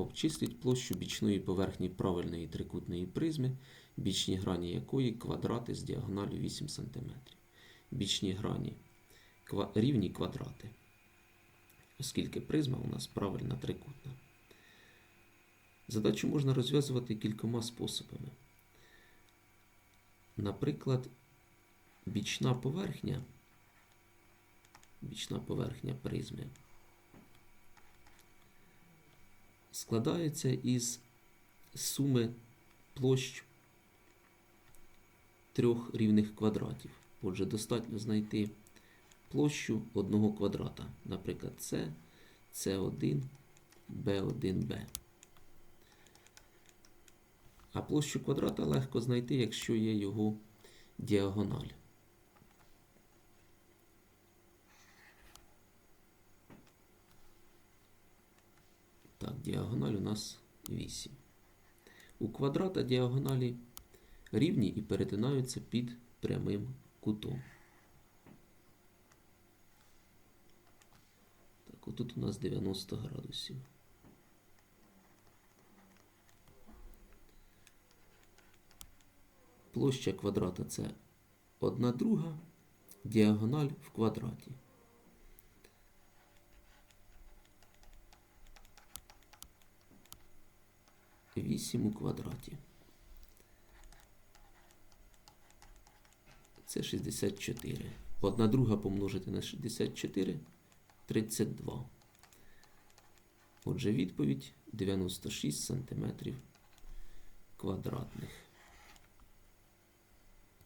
Обчисліть площу бічної поверхні правильної трикутної призми, бічні грані якої квадрати з діагоналю 8 см. Бічні грані рівні квадрати, оскільки призма у нас правильна трикутна. Задачу можна розв'язувати кількома способами. Наприклад, бічна поверхня, бічна поверхня призми складається із суми площ трьох рівних квадратів. Отже, достатньо знайти площу одного квадрата. Наприклад, С, С1, Б1, А площу квадрата легко знайти, якщо є його діагональ. Так, діагональ у нас 8. У квадрата діагоналі рівні і перетинаються під прямим кутом. Так, отут у нас 90 градусів. Площа квадрата це 1 друга, діагональ в квадраті. Вісім у квадраті. Це 64. Одна друга помножити на 64 32. Отже, відповідь 96 сантиметрів квадратних.